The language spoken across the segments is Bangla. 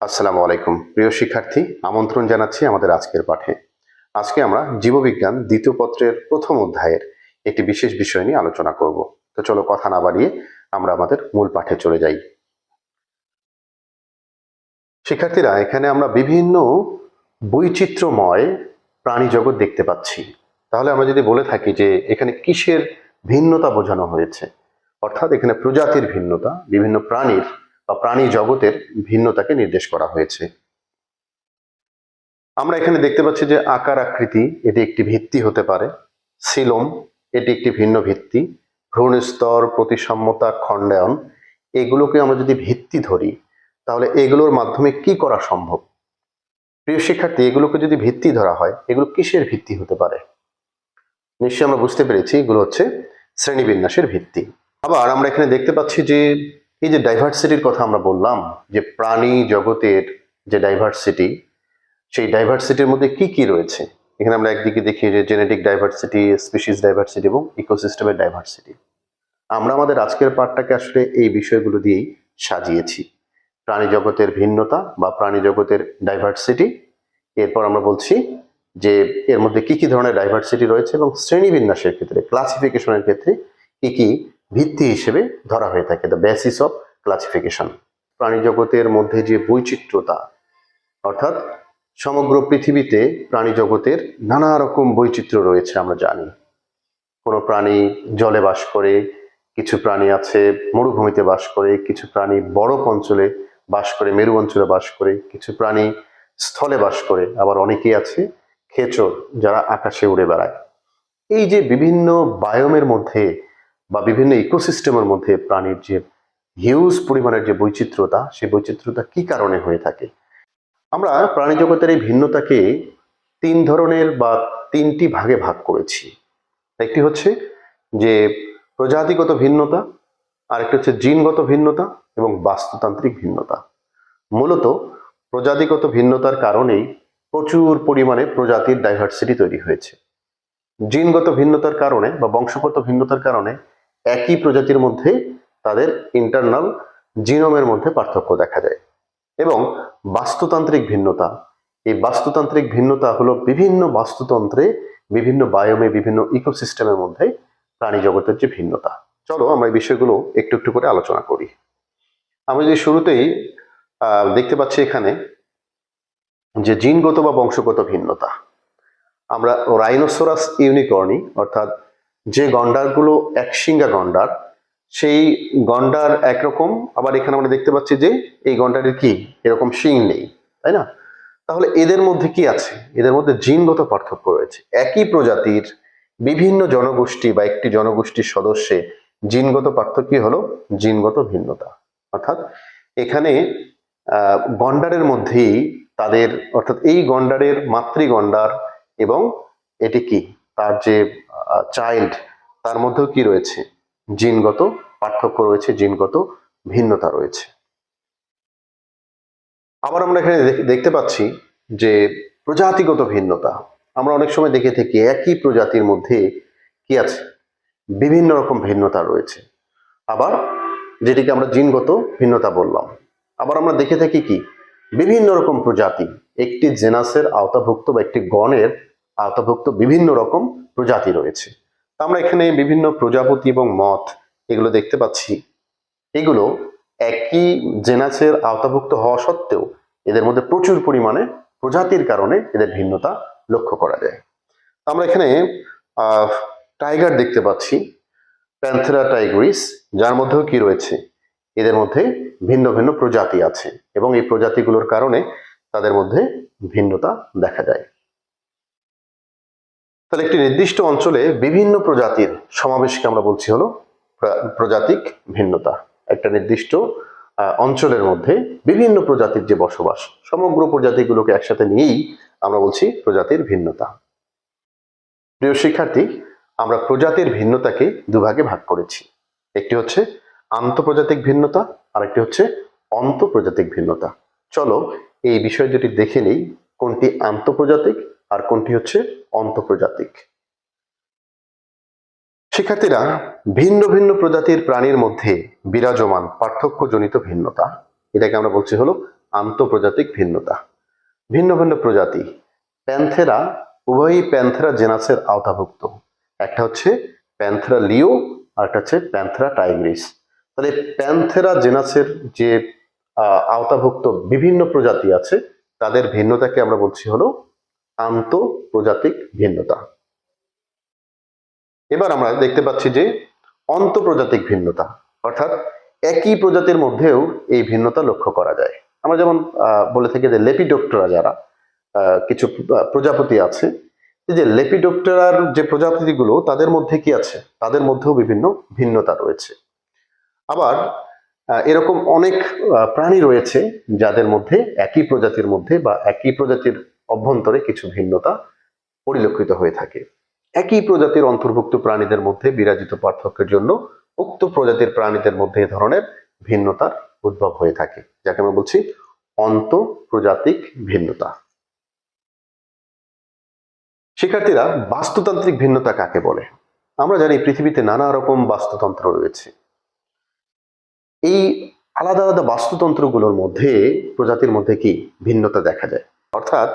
আসসালামু আলাইকুম। প্রিয় শিক্ষার্থী, আমন্ত্রণ জানাচ্ছি আমাদের আজকের পাঠে। আজকে আমরা জীববিজ্ঞান দ্বিতীয় পত্রের প্রথম অধ্যায়ের একটি বিশেষ বিষয় নিয়ে আলোচনা করব। তো চলো কথা না বাড়িয়ে আমরা আমাদের মূল পাঠে চলে যাই। শিক্ষার্থীরা, এখানে আমরা বিভিন্ন বৈচিত্র্যময় প্রাণী জগৎ দেখতে পাচ্ছি। তাহলে আমরা যদি বলে থাকি যে এখানে কিসের ভিন্নতা বোঝানো হয়েছে, অর্থাৎ এখানে প্রজাতির ভিন্নতা, বিভিন্ন প্রাণীর বা প্রাণী জগতের ভিন্নতাকে নির্দেশ করা হয়েছে। আমরা এখানে দেখতে পাচ্ছি যে আকার আকৃতি, এটি একটি ভিত্তি হতে পারে। সিলোম, এটি একটি ভিন্ন ভিত্তি। ভ্রূণস্তর প্রতিসাম্যতা খণ্ডায়ন, এগুলোকে আমরা যদি ভিত্তি ধরি, তাহলে এগুলোর মাধ্যমে কি করা সম্ভব? প্রিয় শিক্ষার্থী, এগুলোকে যদি ভিত্তি ধরা হয়, এগুলো কিসের ভিত্তি হতে পারে? নিশ্চয়ই আমরা বুঝতে পেরেছি, এগুলো হচ্ছে শ্রেণীবিন্যাসের ভিত্তি। আবার আমরা এখানে দেখতে পাচ্ছি যে এই যে ডাইভার্সিটির কথা আমরা বললাম, যে প্রাণী জগতের যে ডাইভার্সিটি সেই ডাইভার্সিটির মধ্যে কি কি রয়েছে? এখানে আমরা একদিকে দেখি যে জেনেটিক ডাইভার্সিটি স্পিসিস ডাইভার্সিটি এবং ইকোসিস্টেমের ডাইভার্সিটি আমরা আমাদের আজকের পাঠটাকে আসলে এই বিষয়গুলো দিয়েই সাজিয়েছি। প্রাণী জগতের ভিন্নতা বা প্রাণী জগতের ডাইভার্সিটি এরপর আমরা বলছি যে এর মধ্যে কি কি ধরনের ডাইভার্সিটি রয়েছে এবং শ্রেণীবিন্যাসের ক্ষেত্রে ক্লাসিফিকেশনের ক্ষেত্রে কি কি ভিত্তি হিসেবে ধরা হয়ে থাকে দ্য বেসিস অফ ক্লাসিফিকেশন প্রাণী জগতের মধ্যে যে বৈচিত্র্যতা, অর্থাৎ সমগ্র পৃথিবীতে প্রাণী জগতের নানা রকম বৈচিত্র্য রয়েছে আমরা জানি। কোনো প্রাণী জলে বাস করে, কিছু প্রাণী আছে মরুভূমিতে বাস করে, কিছু প্রাণী বরফ অঞ্চলে বাস করে, মেরু অঞ্চলে বাস করে, কিছু প্রাণী স্থলে বাস করে, আবার অনেকেই আছে খেচর যারা আকাশে উড়ে বেড়ায়। এই যে বিভিন্ন বায়োমের মধ্যে বা বিভিন্ন ইকোসিস্টেমের মধ্যে প্রাণীর যে হিউজ পরিমাণের যে বৈচিত্র্যতা, সেই বৈচিত্র্যতা কি কারণে হয়ে থাকে? আমরা প্রাণী জগতের এই ভিন্নতাকে তিন ধরনের বা তিনটি ভাগে ভাগ করেছি। একটি হচ্ছে যে প্রজাতিগত ভিন্নতা, আরেকটি হচ্ছে জিনগত ভিন্নতা এবং বাস্তুতান্ত্রিক ভিন্নতা। মূলত প্রজাতিগত ভিন্নতার কারণেই প্রচুর পরিমাণে প্রজাতির ডাইভার্সিটি তৈরি হয়েছে। জিনগত ভিন্নতার কারণে বা বংশগত ভিন্নতার কারণে একই প্রজাতির মধ্যে তাদের ইন্টারনাল জিনোমের মধ্যে পার্থক্য দেখা যায়। এবং বাস্তুতান্ত্রিক ভিন্নতা, এই বাস্তুতান্ত্রিক ভিন্নতা হলো বিভিন্ন বাস্তুতন্ত্রে বিভিন্ন বায়োমে বিভিন্ন ইকোসিস্টেমের মধ্যে প্রাণী জগতের যে ভিন্নতা। চলো আমরা এই বিষয়গুলো একটু একটু করে আলোচনা করি। আমরা যদি শুরুতেই দেখতে পাচ্ছি এখানে যে জিনগত বা বংশগত ভিন্নতা। আমরা রাইনোসোরাস ইউনিকর্নি অর্থাৎ যে গন্ডারগুলো একশিঙ্গা গন্ডার, সেই গন্ডার একরকম, আবার এখানে আমরা দেখতে পাচ্ছি যে এই গন্ডারের কি? এরকম শিং নেই, তাই না? তাহলে এদের মধ্যে কি আছে? এদের মধ্যে জিনগত পার্থক্য রয়েছে। একই প্রজাতির বিভিন্ন জনগোষ্ঠী বা একটি জনগোষ্ঠীর সদস্যে জিনগত পার্থক্য হলো জিনগত ভিন্নতা। অর্থাৎ এখানে গন্ডারের মধ্যেই তাদের, অর্থাৎ এই গন্ডারের মাতৃ গন্ডার এবং এটি কি? তার যে চাইল্ড তার মধ্যেও কি রয়েছে? জিনগত পার্থক্য রয়েছে, জিনগত ভিন্নতা রয়েছে। আবার আমরা এখানে দেখ- দেখতে পাচ্ছি যে প্রজাতিগত ভিন্নতা। আমরা অনেক সময় দেখে থাকি একই প্রজাতির মধ্যে কি আছে? বিভিন্ন রকম ভিন্নতা রয়েছে। আবার যেটিকে আমরা জিনগত ভিন্নতা বললাম। আবার আমরা দেখে থাকি কি? বিভিন্ন রকম প্রজাতি, একটি জেনাসের আওতাভুক্ত বা একটি গণের আওতাভুক্ত বিভিন্ন রকম প্রজাতি রয়েছে। তা আমরা এখানে বিভিন্ন প্রজাপতি এবং মথ এগুলো দেখতে পাচ্ছি। এগুলো একই জেনাসের আওতাভুক্ত হওয়া সত্ত্বেও এদের মধ্যে প্রচুর পরিমাণে প্রজাতির কারণে এদের ভিন্নতা লক্ষ্য করা যায়। আমরা এখানে টাইগার দেখতে পাচ্ছি প্যান্থেরা টাইগ্রিস যার মধ্যেও কি রয়েছে? এদের মধ্যে ভিন্ন ভিন্ন প্রজাতি আছে এবং এই প্রজাতিগুলোর কারণে তাদের মধ্যে ভিন্নতা দেখা যায়। তাহলে একটি নির্দিষ্ট অঞ্চলে বিভিন্ন প্রজাতির সমাবেশকে আমরা বলছি হলো প্রা- প্রজাতিক ভিন্নতা। একটা নির্দিষ্ট অঞ্চলের মধ্যে বিভিন্ন প্রজাতির যে বসবাস, সমগ্র প্রজাতিগুলোকে একসাথে নিয়েই আমরা বলছি প্রজাতির ভিন্নতা। প্রিয় শিক্ষার্থী, আমরা প্রজাতির ভিন্নতাকে দুভাগে ভাগ করেছি। একটি হচ্ছে আন্তঃপ্রজাতিক ভিন্নতা আর একটি হচ্ছে অন্তঃপ্রজাতিক ভিন্নতা। চলো এই বিষয় দুটি দেখে নেই কোনটি আন্তঃপ্রজাতিক আর কোনটি হচ্ছে অন্তঃপ্রজাতিক? শিক্ষার্থীরা, ভিন্ন ভিন্ন প্রজাতির প্রাণীর মধ্যে বিরাজমান পার্থক্যজনিত ভিন্নতা, এটাকে আমরা বলছি হলো আন্তঃপ্রজাতিক ভিন্নতা। ভিন্ন ভিন্ন প্রজাতি, প্যান্থেরা, উভয়ই প্যান্থেরা জেনাসের আওতাভুক্ত। একটা হচ্ছে প্যান্থেরা লিও, আর একটা হচ্ছে প্যান্থেরা টাইগ্রিস। তাহলে প্যান্থেরা জেনাসের যে আওতাভুক্ত বিভিন্ন প্রজাতি আছে, তাদের ভিন্নতাকে আমরা বলছি হলো আন্তঃপ্রজাতিক ভিন্নতা। এবার আমরা দেখতে পাচ্ছি যে অন্তঃপ্রজাতিক ভিন্নতা, অর্থাৎ একই প্রজাতির মধ্যেও এই ভিন্নতা লক্ষ্য করা যায়। আমরা যেমন বলে থাকি যে লেপিডোপ্টেরা যারা কিছু প্রজাপতি আছে যে লেপিডোপ্টেরার যে প্রজাপতিগুলো তাদের মধ্যে কি আছে? তাদের মধ্যেও বিভিন্ন ভিন্নতা রয়েছে। আবার এরকম অনেক প্রাণী রয়েছে যাদের মধ্যে একই প্রজাতির মধ্যে বা একই প্রজাতির অভ্যন্তরে কিছু ভিন্নতা পরিলক্ষিত হয়ে থাকে। একই প্রজাতির অন্তর্ভুক্ত প্রাণীদের মধ্যে বিরাজিত পার্থক্যের জন্য উক্ত প্রজাতির প্রাণীদের মধ্যে এ ধরনের ভিন্নতার উদ্ভব হয়ে থাকে, যাকে আমরা বলছি অন্তঃপ্রজাতিক ভিন্নতা। শিক্ষার্থীরা, বাস্তুতান্ত্রিক ভিন্নতা কাকে বলে? আমরা জানি পৃথিবীতে নানা রকম বাস্তুতন্ত্র রয়েছে। এই আলাদা আলাদা বাস্তুতন্ত্রগুলোর মধ্যে প্রজাতির মধ্যে কি ভিন্নতা দেখা যায়? অর্থাৎ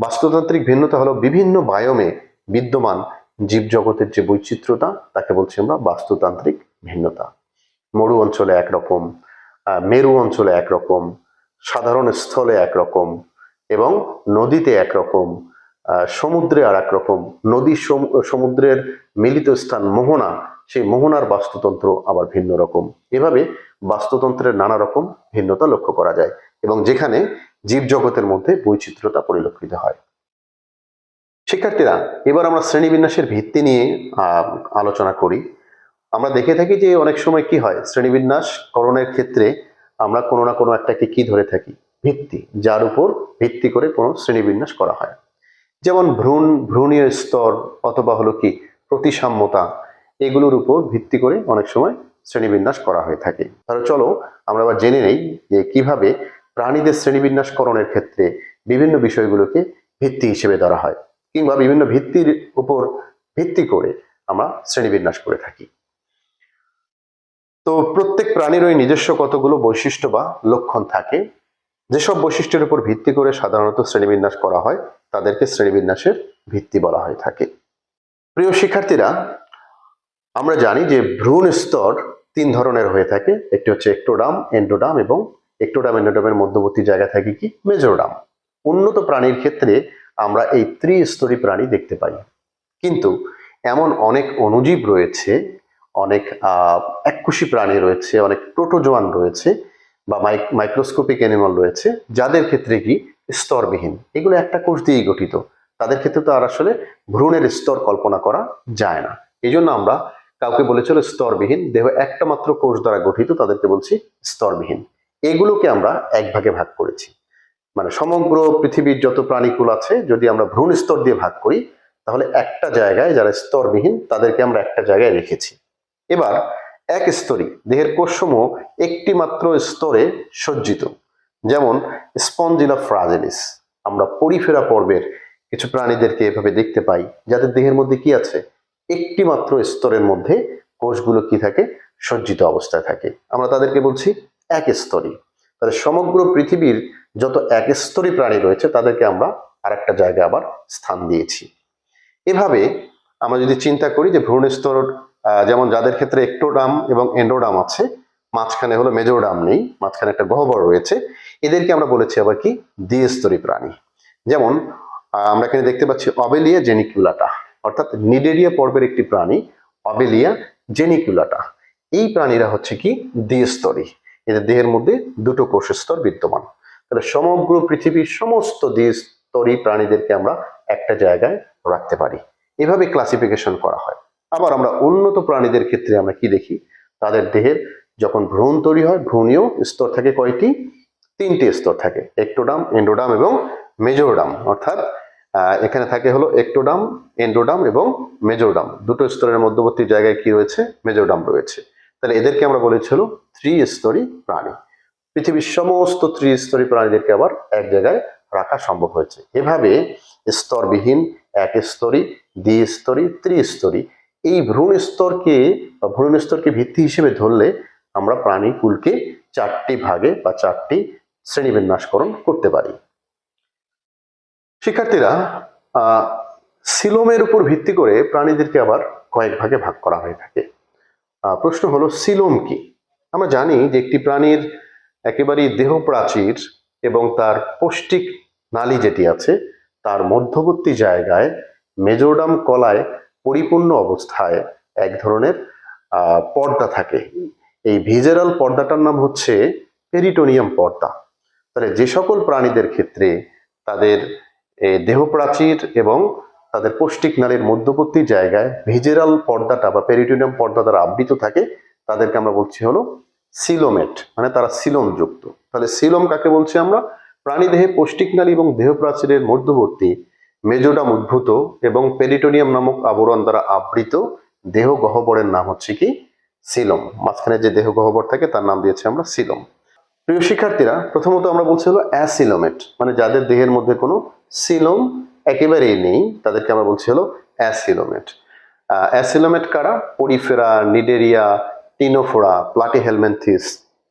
বাস্তুতান্ত্রিক ভিন্নতা হলো বিভিন্ন বায়োমে বিদ্যমান জীবজগতের যে বৈচিত্র্যতা, তাকে বলছি আমরা বাস্তুতান্ত্রিক ভিন্নতা। মরু অঞ্চলে একরকম মেরু অঞ্চলে একরকম, সাধারণ স্থলে একরকম এবং নদীতে একরকম সমুদ্রে আর একরকম। নদী সম- সমুদ্রের মিলিত স্থান মোহনা, সেই মোহনার বাস্তুতন্ত্র আবার ভিন্ন রকম। এভাবে বাস্তুতন্ত্রের নানা রকম ভিন্নতা লক্ষ্য করা যায়। এবং যেখানে জীবজগতের মধ্যে বৈচিত্র্যতা পরিলক্ষিত হয়। শিক্ষার্থীরা, এবার আমরা শ্রেণীবিন্যাসের ভিত্তি নিয়ে আলোচনা করি। আমরা দেখে থাকি যে অনেক সময় কি হয়, শ্রেণীবিন্যাস করণের ক্ষেত্রে আমরা কোনো না কোনো একটাকে কি ধরে থাকি? ভিত্তি, যার উপর ভিত্তি করে কোনো শ্রেণীবিন্যাস করা হয়। যেমন ভ্রূণ, ভ্রূণীয় স্তর অথবা হলো কি, প্রতিসাম্যতা, এগুলোর উপর ভিত্তি করে অনেক সময় শ্রেণীবিন্যাস করা হয়ে থাকে। তাহলে চলো আমরা আবার জেনে নেই যে কীভাবে প্রাণীদের শ্রেণীবিন্যাসকরণের ক্ষেত্রে বিভিন্ন বিষয়গুলোকে ভিত্তি হিসেবে ধরা হয় কিংবা বিভিন্ন ভিত্তির উপর ভিত্তি করে আমরা শ্রেণীবিন্যাস করে থাকি। তো প্রত্যেক প্রাণীরই নিজস্ব কতগুলো বৈশিষ্ট্য বা লক্ষণ থাকে, যেসব বৈশিষ্ট্যের উপর ভিত্তি করে সাধারণত শ্রেণীবিন্যাস করা হয়, তাদেরকে শ্রেণীবিন্যাসের ভিত্তি বলা হয়ে থাকে। প্রিয় শিক্ষার্থীরা, আমরা জানি যে ভ্রূণ স্তর তিন ধরনের হয়ে থাকে, একটি হচ্ছে একটোডাম এন্ডোডাম এবং একটোডাম এন্ডোডামের মধ্যবর্তী জায়গা থাকে কি? মেজোডাম উন্নত প্রাণীর ক্ষেত্রে আমরা এই ত্রিস্তরী প্রাণী দেখতে পাই। কিন্তু এমন অনেক অণুজীব রয়েছে, অনেক এককুশি প্রাণী রয়েছে, অনেক প্রোটোজোয়ান রয়েছে বা মাইক্রোস্কোপিক অ্যানিমাল রয়েছে, যাদের ক্ষেত্রে কি? স্তরবিহীন। এগুলো একটা কোষ দিয়েই গঠিত। তাদের ক্ষেত্রে তো আর আসলে ভ্রূণের স্তর কল্পনা করা যায় না। এই জন্য আমরা কাউকে বলেছিল স্তরবিহীন, দেহ একটা মাত্র কোষ দ্বারা গঠিত, তাদেরকে বলছি স্তরবিহীন। এগুলোকে আমরা এক ভাগে ভাগ করেছি। মানে সমগ্র পৃথিবীর যত প্রাণীকুল আছে, যদি আমরা ভ্রূণ স্তর দিয়ে ভাগ করি, তাহলে একটা জায়গায় যারা স্তরবিহীন, তাদেরকে আমরা একটা জায়গায় রেখেছি। এবার এক স্তরই, দেহের কোষসমূহ একটি মাত্র স্তরে সজ্জিত। যেমন স্পঞ্জিলা ফ্রাজিলিস। আমরা পরিফেরা পর্বের কিছু প্রাণীদেরকে এভাবে দেখতে পাই, যাদের দেহের মধ্যে কি আছে? একটি মাত্র স্তরের মধ্যে কোষগুলো কি থাকে? সজ্জিত অবস্থায় থাকে। আমরা তাদেরকে বলছি এক স্তরী তাহলে সমগ্র পৃথিবীর যত এক স্তরী প্রাণী রয়েছে, তাদেরকে আমরা আরেকটা জায়গায় আবার স্থান দিয়েছি। এভাবে আমরা যদি চিন্তা করি যে ভ্রূণ স্তর যেমন যাদের ক্ষেত্রে একটোডাম এবং এন্ডোডাম আছে, মাঝখানে হলো মেজোডাম নেই, মাঝখানে একটা গহ্বর রয়েছে, এদেরকে আমরা বলেছি আবার কি? দ্বিস্তরী প্রাণী। যেমন আমরা এখানে দেখতে পাচ্ছি অবেলিয়া জেনিকুলাটা, অর্থাৎ নিডেরিয়া পর্বের একটি প্রাণী, অবেলিয়া জেনিকুলাটা। এই প্রাণীরা হচ্ছে কি? দ্বিস্তরী। এদের দেহের মধ্যে দুটো কোষস্তর বিদ্যমান। তাহলে সমগ্র পৃথিবীর সমস্ত দ্বিস্তরী প্রাণীদেরকে আমরা একটা জায়গায় রাখতে পারি। এভাবে ক্লাসিফিকেশন করা হয়। আবার আমরা উন্নত প্রাণীদের ক্ষেত্রে আমরা কি দেখি? তাদের দেহের যখন ভ্রূণ তৈরি হয়, ভ্রূণীয় স্তর থাকে কয়টি? তিনটি স্তর থাকে একটোডাম এন্ডোডাম এবং মেজোরডাম অর্থাৎ এখানে থাকে হলো একটোডাম এন্ডোডাম এবং মেজোরডাম দুটো স্তরের মধ্যবর্তী জায়গায় কি রয়েছে? মেজোরডাম রয়েছে। তাহলে এদেরকে আমরা বলেছি হলো ত্রিস্তরী প্রাণী। পৃথিবীর সমস্ত ত্রিস্তরী প্রাণীদেরকে আবার এক জায়গায় রাখা সম্ভব হয়েছে। এভাবে স্তরবিহীন এক স্তরী দ্বিস্তরী, ত্রিস্তরী এই ভ্রূণ স্তরকে ভ্রূণ স্তরকে ভিত্তি হিসেবে ধরলে আমরা প্রাণীকুলকে চারটি ভাগে বা চারটি শ্রেণীবিন্যাসকরণ করতে পারি। শিক্ষার্থীরা সিলোমের উপর ভিত্তি করে প্রাণীদেরকে আবার কয়েক ভাগে ভাগ করা হয়ে থাকে। প্রশ্ন হলো, সিলোম কি? আমরা জানি যে একটি প্রাণীর একেবারেই দেহ প্রাচীর এবং তার পৌষ্টিক নালী যেটি আছে, তার মধ্যবর্তী জায়গায় মেজোডাম কলায় পরিপূর্ণ অবস্থায় এক ধরনের পর্দা থাকে। এই ভিজেরাল পর্দাটার নাম হচ্ছে পেরিটোনিয়াম পর্দা। তাহলে যে সকল প্রাণীদের ক্ষেত্রে তাদের দেহ প্রাচীর এবং তাদের পৌষ্টিক নালীর মধ্যবর্তী জায়গায় ভিজেরাল পর্দাটা বা পেরিটোনিয়াম পর্দা দ্বারা আবৃত থাকে, তাদেরকে আমরা বলছি হলো সিলোমেট মানে তারা সিলোম যুক্ত তাহলে সিলোম কাকে বলছি আমরা? প্রাণীদেহে পৌষ্টিক নালী এবং দেহ প্রাচীরের মধ্যবর্তী মেজোডাম উদ্ভূত এবং পেরিটোনিয়াম নামক আবরণ দ্বারা আবৃত দেহ গহ্বরের নাম হচ্ছে কি? সিলোম। মাঝখানে যে দেহ গহ্বর থাকে, তার নাম দিয়েছি আমরা সিলোম। প্রিয় শিক্ষার্থীরা, প্রথমত আমরা বলছি হলো অ্যাসিলোমেট মানে যাদের দেহের মধ্যে কোনো সিলোম একেবারেই নেই। তাদেরকে আমরা বলছি হলো অ্যাসিলোমেট। অ্যাসিলোমেট কারা? পরিফেরা, নিডেরিয়া টিনোফোরা প্লাটিহেলমেন্থিস,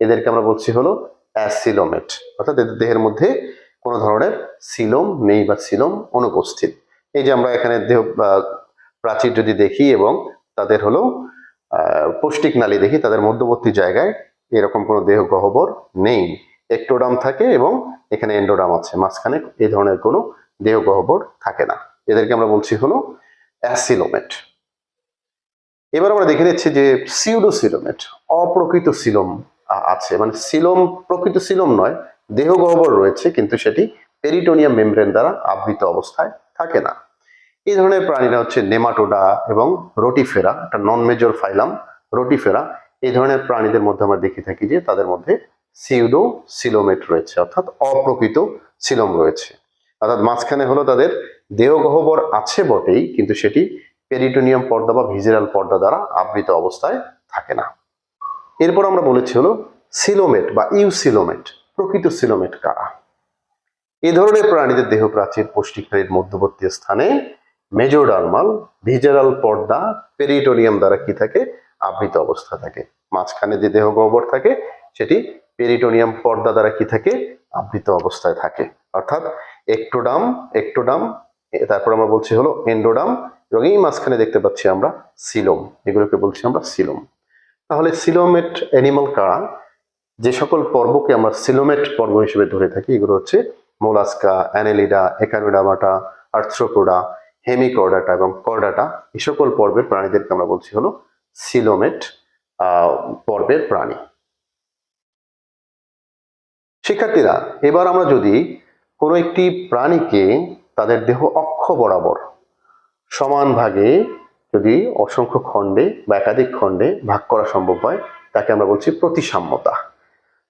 এদেরকে আমরা বলছি হলো অ্যাসিলোমেট। অর্থাৎ এদের দেহের মধ্যে কোনো ধরনের সিলোম নেই বা সিলোম অনুপস্থিত। এই যে আমরা এখানে দেহ প্রাচীর যদি দেখি এবং তাদের হলো পৌষ্টিক নালী দেখি, তাদের মধ্যবর্তী জায়গায় এরকম কোনো দেহ গহ্বর নেই। একটোডাম থাকে এবং এখানে এন্ডোডাম আছে। মাঝখানে এই ধরনের কোনো দেহ গহ্বর থাকে না। এদেরকে আমরা বলছি হলো অ্যাসিলোমেট। এবার আমরা দেখে নিচ্ছি যে সিউডোসিলোমেট, অপ্রকৃত সিলোম আছে। মানে সিলোম প্রকৃত সিলোম নয়, দেহ গহ্বর রয়েছে, কিন্তু সেটি পেরিটোনিয়াম মেমব্রেন দ্বারা আবৃত অবস্থায় থাকে না। এই ধরনের প্রাণীরা হচ্ছে নেমাটোডা এবং রোটিফেরা, একটা নন মেজর ফাইলাম রোটিফেরা। এই ধরনের প্রাণীদের মধ্যে আমরা দেখে থাকি যে তাদের মধ্যে সিউডো সিলোমেট রয়েছে, অর্থাৎ অপ্রকৃত সিলোম রয়েছে। অর্থাৎ মাঝখানে হলো তাদের দেহ গহ্বর আছে বটেই, কিন্তু সেটি পেরিটোনিয়াম পর্দা বা ভিজেরাল পর্দা দ্বারা আবৃত অবস্থায় থাকে না। এরপর আমরা বলেছি হলো সিলোমেট বা ইউসিলোমেট, প্রকৃত সিলোমেট কারা? এই ধরনের প্রাণীদের দেহ প্রাচীর পৌষ্টিক মধ্যবর্তী স্থানে মেজোডার্মাল ভিজেরাল পর্দা পেরিটোনিয়াম দ্বারা কি থাকে? আবৃত অবস্থা থাকে। মাঝখানে যে দেহ গহ্বর থাকে, সেটি পেরিটোনিয়াম পর্দা দ্বারা কি থাকে? আবৃত অবস্থায় থাকে। অর্থাৎ একটোডাম একটোডাম এ- তারপর আমরা বলছি হলো এন্ডোডাম এবং এই মাঝখানে দেখতে পাচ্ছি আমরা সিলোম এগুলোকে বলছি আমরা সিলোম তাহলে সিলোমেট অ্যানিমাল কারা? যে সকল পর্বকে আমরা সিলোমেট পর্ব হিসেবে ধরে থাকি, এগুলো হচ্ছে Mollusca, Annelida Echinodermata Arthropoda, Hemichordata এবং কর্ডাটা, এই সকল পর্বের প্রাণীদেরকে আমরা বলছি হলো সিলোমেট পর্বের প্রাণী। শিক্ষার্থীরা, এবার আমরা যদি কোনো একটি প্রাণীকে তাদের দেহ অক্ষ বরাবর সমান ভাগে যদি অসংখ্য খণ্ডে বা একাধিক খণ্ডে ভাগ করা সম্ভব হয়, তাকে আমরা বলছি প্রতিসাম্যতা।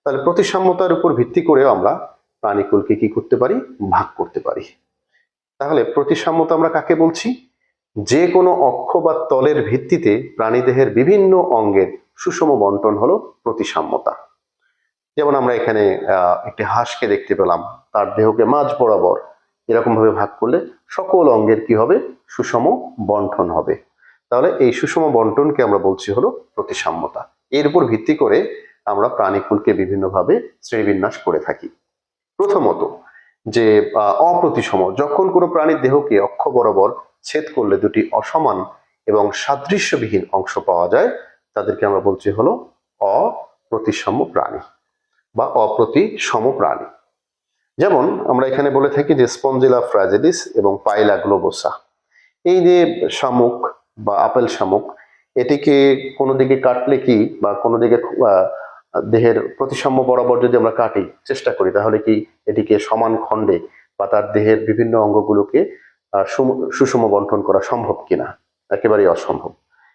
তাহলে প্রতিসাম্যতার উপর ভিত্তি করেও আমরা প্রাণীকুলকে কি করতে পারি? ভাগ করতে পারি। তাহলে প্রতিসাম্যতা আমরা কাকে বলছি? যে কোনো অক্ষ বা তলের ভিত্তিতে প্রাণীদেহের বিভিন্ন অঙ্গের সুষম বন্টন হলো প্রতিসাম্যতা। যেমন আমরা এখানে একটি হাঁসকে দেখতে পেলাম। তার দেহকে মাঝ বরাবর এরকম ভাবে ভাগ করলে সকল অঙ্গের কি হবে? সুষম বন্টন হবে। তাহলে এই সুষম বন্টনকে আমরা বলছি হলো প্রতিসাম্যতা। এর উপর ভিত্তি করে আমরা প্রাণীকুলকে বিভিন্নভাবে শ্রেণীবিন্যাস করে থাকি। প্রথমত যে অপ্রতিসম, যখন কোনো প্রাণীর দেহকে অক্ষ বরাবর ছেদ করলে দুটি অসমান এবং সাদৃশ্যবিহীন অংশ পাওয়া যায়, তাদেরকে আমরা বলছি হলো অপ্রতিসাম্য প্রাণী। বা অপ্রতিসম প্রাণী যেমন আমরা এখানে বলে থাকি যে স্পঞ্জিলা ফ্রাজিলিস এবং পাইলা গ্লোবোসা। এই যে শামুক বা আপেল শামুক, এটিকে কোনো দিকে কাটলে কি বা কোনো দিকে দেহের প্রতিসাম্য বরাবর যদি আমরা কাটি চেষ্টা করি, তাহলে কি এটিকে সমান খণ্ডে বা তার দেহের বিভিন্ন অঙ্গগুলোকে সুষম বন্টন করা সম্ভব কিনা? একেবারেই অসম্ভব।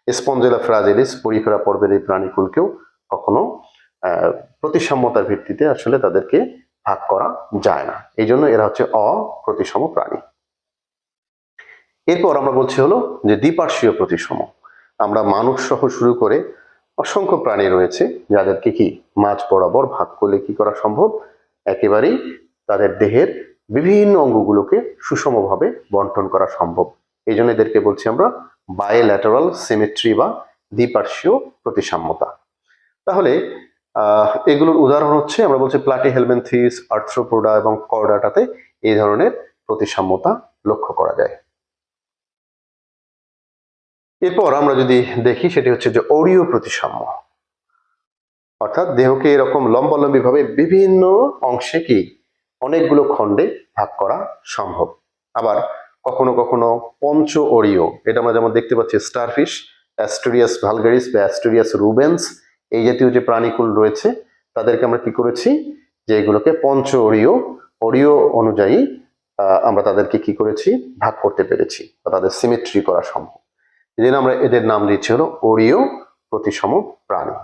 স্পঞ্জেলা ফ্রাজিলিস পরিফেরা পর্বের এই প্রাণীকুলকেও কখনো প্রতিসাম্যতার ভিত্তিতে আসলে তাদেরকে ভাগ করা যায় না। এই জন্য এরা হচ্ছে অপ্রতিসম প্রাণী। এরপর আমরা বলছি হলো যে দ্বিপার্শ্বীয় প্রতিসম। আমরা মানুষ সহ শুরু করে অসংখ্য প্রাণী রয়েছে, যাদেরকে কি মাঝ বরাবর ভাগ করলে কি করা সম্ভব? একেবারেই তাদের দেহের বিভিন্ন অঙ্গগুলোকে সুষমভাবে বন্টন করা সম্ভব। এই জন্য এদেরকে বলছি আমরা বায়োল্যাটারাল সিমেট্রি বা দ্বিপার্শ্বীয় প্রতিসাম্যতা। তাহলে এগুলোর উদাহরণ হচ্ছে, আমরা বলছি প্লাটি হেলমেন্থিস আর্থ্রোপোডা এবং করডাটাতে এই ধরনের প্রতিসাম্যতা লক্ষ্য করা যায়। এরপর আমরা যদি দেখি, সেটি হচ্ছে যে অরীয় প্রতিসাম্য। অর্থাৎ দেহকে এরকম লম্বালম্বি ভাবে বিভিন্ন অংশে কি অনেকগুলো খণ্ডে ভাগ করা সম্ভব। আবার কখনো কখনো পঞ্চ অরীয়, এটা আমরা যেমন দেখতে পাচ্ছি স্টারফিশ অ্যাস্টোরিয়াস ভালগারিস বা অ্যাস্টোরিয়াস রুবেন্স এই জাতীয় যে প্রাণীকুল রয়েছে, তাদেরকে আমরা কি করেছি? যে এগুলোকে পঞ্চ অরীয় অরীয় অনুযায়ী আমরা তাদেরকে কি করেছি? ভাগ করতে পেরেছি বা তাদের সিমেট্রি করা সম্ভব। জন্য আমরা এদের নাম দিচ্ছি হলো অরীয় প্রতিসম প্রাণী।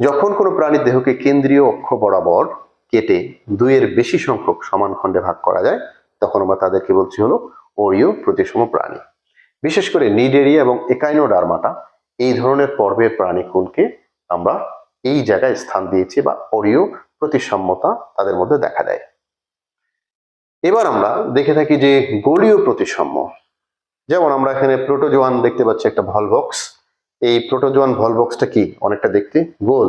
যখন কোনো প্রাণীর দেহকে কেন্দ্রীয় অক্ষ বরাবর কেটে দুইয়ের বেশি সংখ্যক সমান খণ্ডে ভাগ করা যায়, তখন আমরা তাদেরকে বলছি হলো অরীয় প্রতিসম প্রাণী। বিশেষ করে নিডেরিয়া এবং একাইনোডার্মাটা এই ধরনের পর্বের প্রাণীকুলকে আমরা এই জায়গায় স্থান দিয়েছি বা অরীয় প্রতিসাম্যতা তাদের মধ্যে দেখা দেয়। এবার আমরা দেখে থাকি যে গোলীয় প্রতিসাম্য। যেমন আমরা এখানে প্রোটোজোয়ান দেখতে পাচ্ছি একটা ভলবক্স এই প্রোটোজোয়ান ভলবক্সটা কি? অনেকটা দেখতে গোল।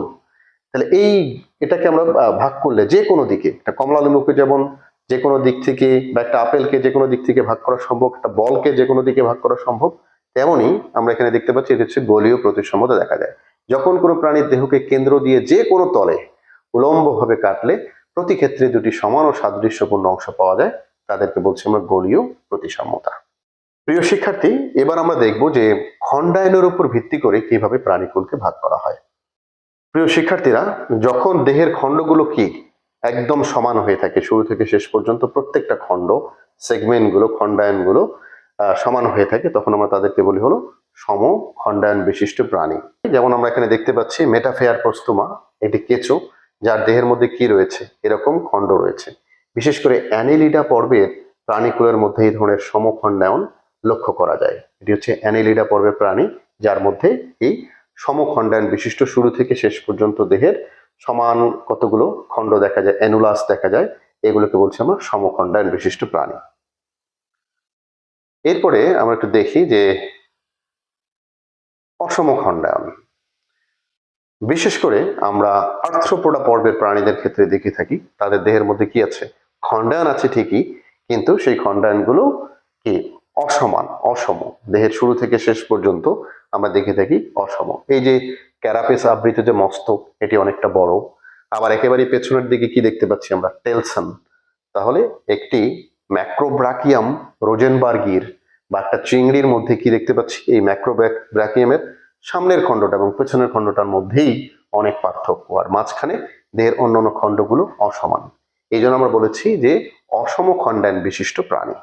তাহলে এই এটাকে আমরা ভাগ করলে যে কোনো দিকে, একটা কমলা লেবুকে যেমন যে কোনো দিক থেকে বা একটা আপেলকে যে কোনো দিক থেকে ভাগ করা সম্ভব, একটা বলকে যে কোনো দিকে ভাগ করা সম্ভব তেমনি আমরা এখানে দেখতে পাচ্ছি, এটা হচ্ছে গোলীয় প্রতিসাম্যতা দেখা যায়। যখন কোনো প্রাণীর দেহকে কেন্দ্র দিয়ে যে কোনো তলে উলম্বভাবে কাটলে প্রতি ক্ষেত্রে দুটি সমান ও সাদৃশ্যপূর্ণ অংশ পাওয়া যায়, তাদেরকে বলছি আমরা গোলীয় প্রতিসাম্যতা প্রিয় শিক্ষার্থী, এবার আমরা দেখব যে খণ্ডায়নের উপর ভিত্তি করে কীভাবে প্রাণীকুলকে ভাগ করা হয়। প্রিয় শিক্ষার্থীরা, যখন দেহের খণ্ডগুলো কি একদম সমান হয়ে থাকে, শুরু থেকে শেষ পর্যন্ত প্রত্যেকটা খণ্ড, সেগমেন্টগুলো, খণ্ডায়নগুলো সমান হয়ে থাকে, তখন আমরা তাদেরকে বলি হলো সম খণ্ডায়ন বিশিষ্ট প্রাণী। যেমন আমরা এখানে দেখতে পাচ্ছি মেটাফেয়ার প্রস্তুমা এটি কেঁচো, যার দেহের মধ্যে কি রয়েছে? এরকম খণ্ড রয়েছে। বিশেষ করে অ্যানিলিডা পর্বের প্রাণীকুলের মধ্যে এই ধরনের সমখণ্ডায়ন লক্ষ্য করা যায়। এটি হচ্ছে অ্যানিলিডা পর্বের প্রাণী, যার মধ্যে এই সমখণ্ডায়ন বিশিষ্ট শুরু থেকে শেষ পর্যন্ত দেহের সমান কতগুলো খণ্ড দেখা যায়, অ্যানুলাস দেখা যায়, এগুলোকে বলছি আমরা সমখণ্ডায়ন বিশিষ্ট প্রাণী। এরপরে আমরা একটু দেখি যে অসম অসমখণ্ডায়ন বিশেষ করে আমরা আর্থ্রোপোডা পর্বের প্রাণীদের ক্ষেত্রে দেখে থাকি, তাদের দেহের মধ্যে কি আছে? খণ্ডায়ন আছে ঠিকই, কিন্তু সেই খণ্ডায়নগুলো কি? অসমান, অসম। দেহের শুরু থেকে শেষ পর্যন্ত আমরা দেখে থাকি অসম। এই যে ক্যারাপেস আবৃত যে মস্তক, এটি অনেকটা বড়। আবার একেবারে পেছনের দিকে কি দেখতে পাচ্ছি আমরা? টেলসন। তাহলে একটি ম্যাক্রোব্রাকিয়াম রোজেনবার্গির বা একটা চিংড়ির মধ্যে কি দেখতে পাচ্ছি? এই ম্যাক্রোব্রাকিয়ামের সামনের খণ্ডটা এবং পেছনের খণ্ডটার মধ্যেই অনেক পার্থক্য। আর মাঝখানে দেহের অন্যান্য খণ্ডগুলো অসমান। এই জন্য আমরা বলেছি যে অসম খণ্ডায়ন বিশিষ্ট প্রাণী।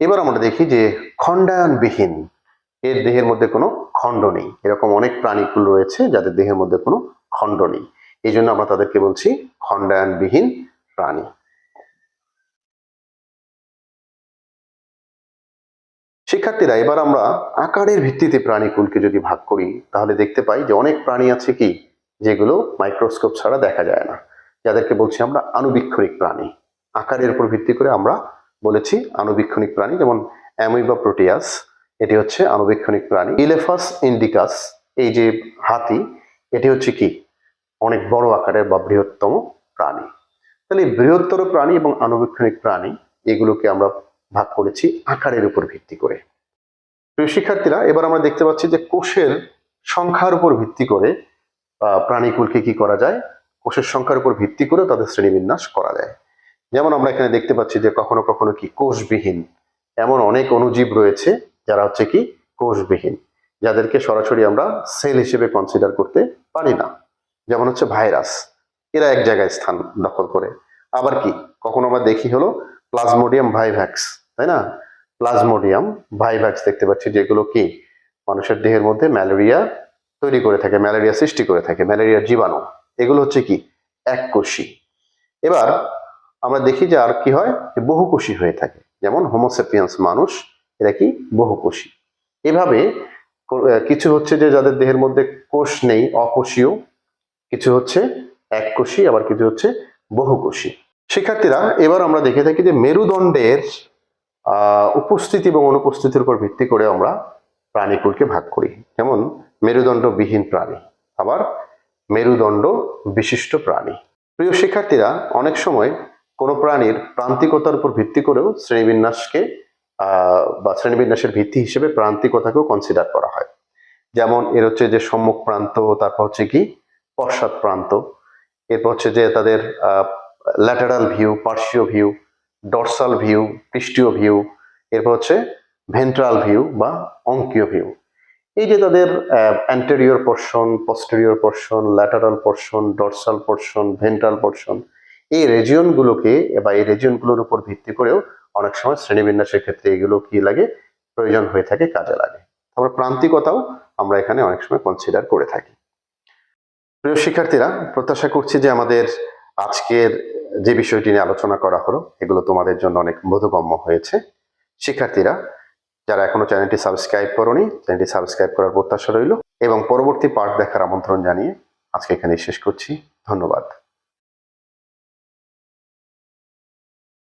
এবার আমরা দেখি যে খণ্ডায়নবিহীন, এর দেহের মধ্যে কোনো খণ্ড নেই। এরকম অনেক প্রাণীকুল রয়েছে যাদের দেহের মধ্যে কোনো খণ্ড নেই। এই জন্য আমরা তাদেরকে বলছি খণ্ডায়নবিহীন প্রাণী। শিক্ষার্থীরা, এবার আমরা আকারের ভিত্তিতে প্রাণীকুলকে যদি ভাগ করি, তাহলে দেখতে পাই যে অনেক প্রাণী আছে কি, যেগুলো মাইক্রোস্কোপ ছাড়া দেখা যায় না। যাদেরকে বলছি আমরা আনুবীক্ষণিক প্রাণী। আকারের উপর ভিত্তি করে আমরা বলেছি আনুবীক্ষণিক প্রাণী, যেমন অ্যামিবা প্রোটিয়াস, এটি হচ্ছে আনুবীক্ষণিক প্রাণী। ইলেফাস ইন্ডিকাস, এই যে হাতি, এটি হচ্ছে কি অনেক বড় আকারের বা বৃহত্তম প্রাণী। তাহলে বৃহত্তর প্রাণী এবং আনুবীক্ষণিক প্রাণী, এগুলোকে আমরা ভাগ করেছি আকারের উপর ভিত্তি করে। প্রিয় শিক্ষার্থীরা, এবার আমরা দেখতে পাচ্ছি যে কোষের সংখ্যার উপর ভিত্তি করে প্রাণীকুলকে কি করা যায়? কোষের সংখ্যার উপর ভিত্তি করে তাদের শ্রেণীবিন্যাস করা যায়। যেমন আমরা এখানে দেখতে পাচ্ছি যে কখনো কখনো কি কোষবিহীন। এমন অনেক অণুজীব রয়েছে যারা হচ্ছে কি কোষবিহীন, যাদেরকে সরাসরি আমরা সেল হিসেবে কনসিডার করতে পারি না। যেমন হচ্ছে ভাইরাস, এরা এক জায়গায় স্থান দখল করে। আবার কি? কখনো আমরা দেখি হলো প্লাজমোডিয়াম ভাইভ্যাক্স, তাই না? প্লাজমোডিয়াম ভাইভ্যাক্স দেখতে পাচ্ছি যেগুলো কি? মানুষের দেহের মধ্যে ম্যালেরিয়া তৈরি করে থাকে, ম্যালেরিয়া সৃষ্টি করে থাকে ম্যালেরিয়ার জীবাণু। এগুলো হচ্ছে কি? এককোষী এবার আমরা দেখি যে আর কি হয়? বহুকোষী হয়ে থাকে। যেমন হোমোসেপিয়ান্স মানুষ, এরা কি? বহুকোষী এভাবে কিছু হচ্ছে যে যাদের দেহের মধ্যে কোষ নেই, অকোষীয় কিছু হচ্ছে এককোষী আবার কিছু হচ্ছে বহুকোষী শিক্ষার্থীরা, এবার আমরা দেখে থাকি যে মেরুদণ্ডের উপস্থিতি এবং অনুপস্থিতির উপর ভিত্তি করে আমরা প্রাণীকুলকে ভাগ করি। যেমন, মেরুদণ্ডবিহীন প্রাণী, আবার মেরুদণ্ড বিশিষ্ট প্রাণী। প্রিয় শিক্ষার্থীরা, অনেক সময় কোনো প্রাণীর প্রান্তিকতার উপর ভিত্তি করেও শ্রেণীবিন্যাসকে বা শ্রেণীবিন্যাসের ভিত্তি হিসেবে প্রান্তিকতাকেও কনসিডার করা হয়। যেমন, এর হচ্ছে যে সম্মুখ প্রান্ত, তারপর হচ্ছে কি পশ্চাৎ প্রান্ত। এরপর হচ্ছে যে তাদের ল্যাটারাল ভিউ পার্শ্বীয় ভিউ ডরসাল ভিউ পৃষ্ঠীয় ভিউ এরপর হচ্ছে ভেন্ট্রাল ভিউ বা অঙ্কীয় ভিউ এই যে তাদের anterior portion posterior portion lateral portion dorsal portion ventral portion এই রেজিয়নগুলোকে বা এই রেজিয়নগুলোর উপর ভিত্তি করেও অনেক সময় শ্রেণীবিন্যাসের ক্ষেত্রে এগুলো কি লাগে, প্রয়োজন হয়ে থাকে, কাজে লাগে। তারপর প্রান্তিকতাও আমরা এখানে অনেক সময় কনসিডার করে থাকি। প্রিয় শিক্ষার্থীরা, প্রত্যাশা করছি যে আমাদের আজকের যে বিষয়টি নিয়ে আলোচনা করা হলো, এগুলো তোমাদের জন্য অনেক বোধগম্য হয়েছে। শিক্ষার্থীরা, যারা এখনও চ্যানেলটি সাবস্ক্রাইব করনি, চ্যানেলটি সাবস্ক্রাইব করার প্রত্যাশা রইল। এবং পরবর্তী পার্ট দেখার আমন্ত্রণ জানিয়ে আজকে এখানে শেষ করছি। ধন্যবাদ।